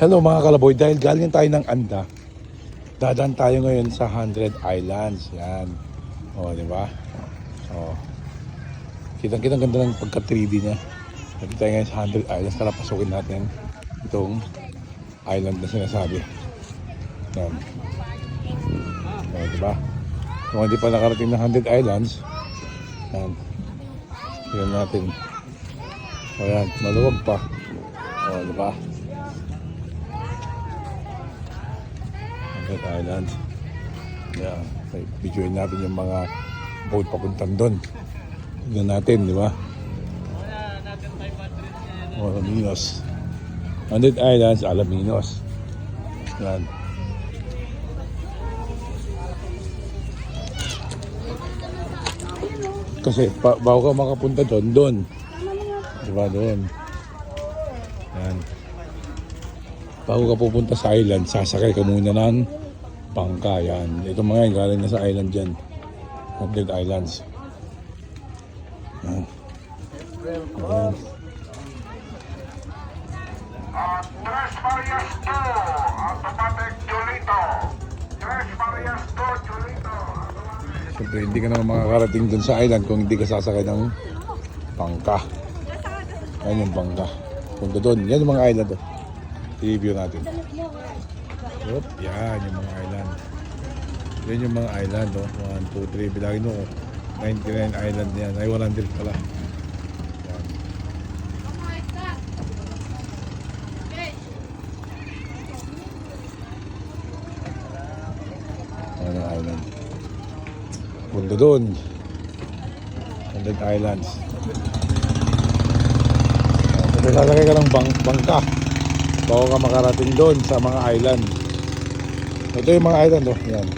Hello mga kalaboy, dahil galing tayo ng Anda, dadaan tayo ngayon sa 100 Islands. Yan. O, di ba? O. Kitang-kitang ganda ng pagka-3D niya. Nandito tayo ngayon sa 100 Islands. Tara, pasukin natin itong island na sinasabi. Yan. O, di ba? Kung hindi pa nakarating ng 100 Islands, yan. Tignan natin. O yan, maluwag pa. O, di ba? 100 Islands. Yeah. Okay. Videoin natin yung mga boat papuntang doon. Tignan natin, di ba? Oh, Alaminos. 100 Islands, Alaminos. Yan. Kasi pa, bago ka makapunta doon, doon. Di ba doon? Yan. Bago ka pupunta sa island, sasakay ka muna ng bangka. Yan. Ito mga yan, galing na sa island dyan. Hundred Islands. Yan. Yan. Tres Marias 2, automatic Julito. Tres Marias 2, Julito. Siyempre, hindi ka naman makakarating dun sa island kung hindi ka sasakay ng bangka. Yan yung bangka. Punta doon. Yan yung mga island. Oh. I-review natin. Yup, yan yung mga island. Yan yung mga island. Oh. 1, 2, 3. Bilangin mo. oh. 99 island yan. Ay, 100 pala. Yan. Yan ang island. Punta doon. 100 Islands. Kasi sasakay ka ng bang bangka bago ka makarating doon sa mga island. Ito yung mga island, oh. Yan.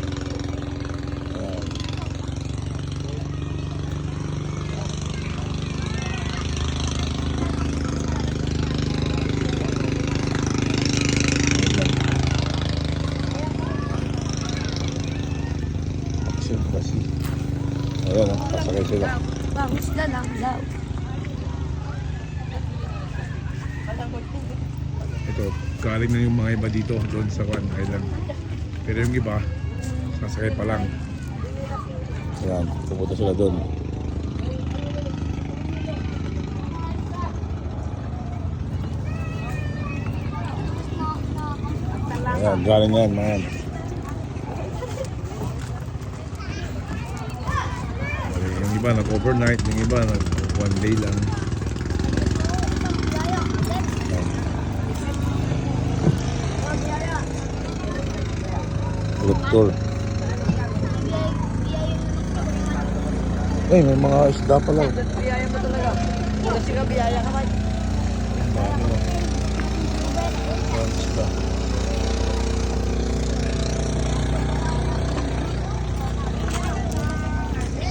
Ayan, oh. Sasakay sila. Bangus na lang daw. Ito, galing na yung mga iba dito doon sa One Island. Pero yung iba, sasakay pa lang. Ayan, pupunta sila doon. Ayan, galing yan, mga yan. Yung iba nag-overnight, yung iba nag-one day lang. Tour. Eh, may mga isda pala. Biyaya mo talaga. Kasi ka biyaya ka isda.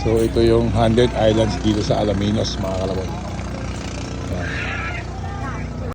So ito yung 100 islands dito sa Alaminos mga kalabot. Ayan.